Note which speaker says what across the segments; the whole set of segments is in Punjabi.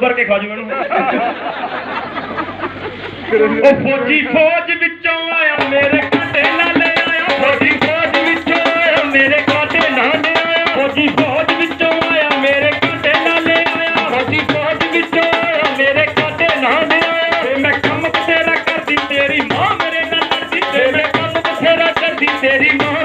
Speaker 1: ਕਰਕੇ ਖਾ ਜੂ ਮੈਨੂੰ ਉਹ ਫੌਜੀ ਫੌਜ ਵਿੱਚੋਂ ਆਇਆ, ਮੇਰੇ ਕਾਟੇ ਨਾਲ ਆਇਆ। ਫੌਜੀ ਫੌਜ ਵਿੱਚੋਂ ਆਇਆ, ਮੇਰੇ ਕਾਟੇ ਨਾਲ ਆਇਆ। ਫੌਜੀ ਫੌਜ ਵਿੱਚੋਂ ਆਇਆ, ਮੇਰੇ ਕਾਟੇ ਨਾਲ ਆਇਆ। ਫੌਜੀ ਫੌਜ ਵਿੱਚੋਂ ਆਇਆ, ਮੇਰੇ ਕਾਟੇ ਨਾਲ ਆਇਆ। ਤੇ ਮੈਂ ਕੰਮ ਬਥੇਰਾ ਕਰਦੀ, ਤੇਰੀ ਮਾਂ ਮੇਰੇ ਨਾਲ ਲੜਦੀ, ਤੇ ਮੈਂ ਕੰਮ ਬਥੇਰਾ ਕਰਦੀ, ਤੇਰੀ ਮਾਂ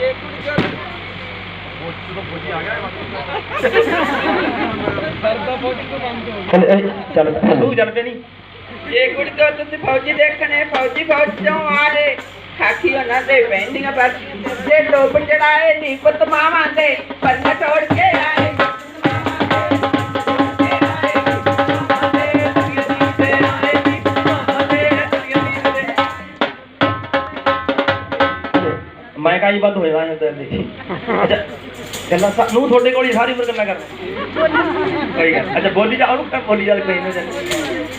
Speaker 2: ਆਏ ਇਹ ਕੁੜੀ ਜੋ
Speaker 1: ਚੱਲ। ਤੂੰ ਚੱਲ ਨਹੀਂ
Speaker 2: ਇਹ ਕੁੜੀ ਜੋ ਤੁਸੀਂ ਫੌਜੀ ਦੇਖਣੇ, ਫੌਜੀ ਫੌਜੀ ਕਿਉਂ ਆਏ ਖਾਕੀ ਉਹਨਾਂ ਦੇ ਪੈਂਦੀਆਂ ਪਰ ਜੇ ਡੋਬ ਚੜਾਏ ਨੀ ਪੁੱਤ ਮਾਵਾਂ ਦੇ। ਪੰਨ ਤੋੜ ਕੇ ਆਏ
Speaker 1: ਮੈਂ ਕਾਜੀ ਬੰਦ ਹੋ ਜਾਣਾ ਤੇ ਦੇਖੀ। ਅੱਛਾ ਗੱਲਾਂ ਸਾ- ਨੂੰ ਤੁਹਾਡੇ ਕੋਲ ਹੀ ਸਾਰੀ ਉਮਰ ਗੱਲਾਂ ਕਰਨਾ ਕੋਈ ਗੱਲ। ਅੱਛਾ, ਬੋਲੀ ਜਾ, ਉਹਨੂੰ ਕਰ ਬੋਲੀ ਜਾ, ਕੋਈ ਨਹੀਂ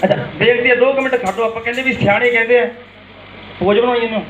Speaker 1: ਅੱਛਾ ਦੇਖਦੇ ਆ 2 ਮਿੰਟ ਖੜੋ ਆਪਾਂ ਕਹਿੰਦੇ ਵੀ ਸਿਆਣੇ ਕਹਿੰਦੇ ਆ। ਪੋਜ ਬਣਾਈ ਇਹਨੂੰ।